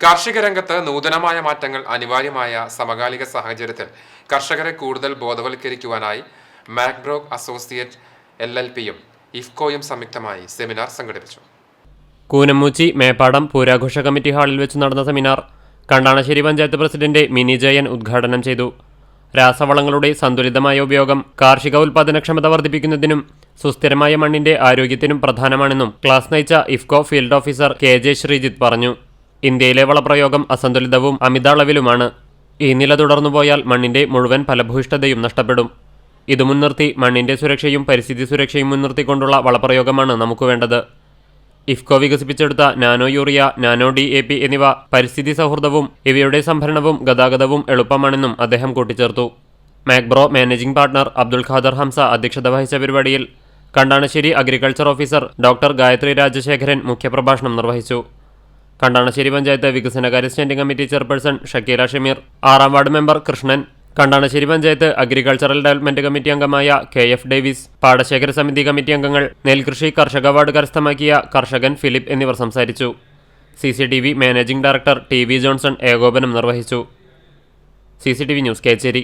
കാർഷിക രംഗത്ത് നൂതനമായ മാറ്റങ്ങൾ അനിവാര്യമായ സമകാലിക സാഹചര്യത്തിൽ കർഷകരെ കൂടുതൽ ബോധവൽക്കരിക്കുവാനായി മാക്ബ്രോഗ് അസോസിയേറ്റ് എൽ എൽ പിയും ഇഫ്കോയും സംയുക്തമായി സെമിനാർ സംഘടിപ്പിച്ചു. കൂനമ്മൂച്ചി മേപ്പാടം പൂരാഘോഷ കമ്മിറ്റി ഹാളിൽ വെച്ച് നടന്ന സെമിനാർ കണ്ടാണശ്ശേരി പഞ്ചായത്ത് പ്രസിഡന്റ് മിനി ജയൻ ഉദ്ഘാടനം ചെയ്തു. രാസവളങ്ങളുടെ സന്തുലിതമായ ഉപയോഗം കാർഷിക ഉൽപാദനക്ഷമത വർദ്ധിപ്പിക്കുന്നതിനും സുസ്ഥിരമായ മണ്ണിന്റെ ആരോഗ്യത്തിനും പ്രധാനമാണെന്നും ക്ലാസ് നയിച്ച IFFCO field officer K J Sreejith പറഞ്ഞു. ഇന്ത്യയിലെ വളപ്രയോഗം അസന്തുലിതവും അമിത അളവിലുമാണ് ഈ നില തുടർന്നുപോയാൽ മണ്ണിന്റെ മുഴുവൻ ഫലഭൂയിഷ്ഠതയും നഷ്ടപ്പെടും. ഇത് മുൻനിർത്തി മണ്ണിന്റെ സുരക്ഷയും പരിസ്ഥിതി സുരക്ഷയും മുൻനിർത്തിക്കൊണ്ടുള്ള വളപ്രയോഗമാണ് നമുക്ക് വേണ്ടത്. ഇഫ്കോ വികസിപ്പിച്ചെടുത്ത nano urea nano D A P എന്നിവ പരിസ്ഥിതി സൗഹൃദവും ഇവയുടെ സംഭരണവും ഗതാഗതവും എളുപ്പമാണെന്നും അദ്ദേഹം കൂട്ടിച്ചേർത്തു. മാക്ബ്രോ മാനേജിംഗ് പാർട്ണർ അബ്ദുൽ ഖാദർ ഹംസ അധ്യക്ഷത വഹിച്ച പരിപാടിയിൽ Kandanassery agriculture officer doctor Gayathri Rajasekharan മുഖ്യപ്രഭാഷണം നിർവഹിച്ചു. കണ്ടാണശ്ശേരി പഞ്ചായത്ത് വികസനകാര്യ standing committee chairperson Shakeela Shameer. ആറാം ward member Krishnan. Kandanassery panchayat agricultural development committee അംഗമായ കെ എഫ് ഡേവിസ്. പാടശേഖര സമിതി കമ്മിറ്റി അംഗങ്ങൾ നെൽകൃഷി കർഷക അവാർഡ് കരസ്ഥമാക്കിയ കർഷകൻ ഫിലിപ്പ് എന്നിവർ സംസാരിച്ചു. C C T V managing director T V Johnson ഏകോപനം നിർവഹിച്ചു. C C T V news Kechery.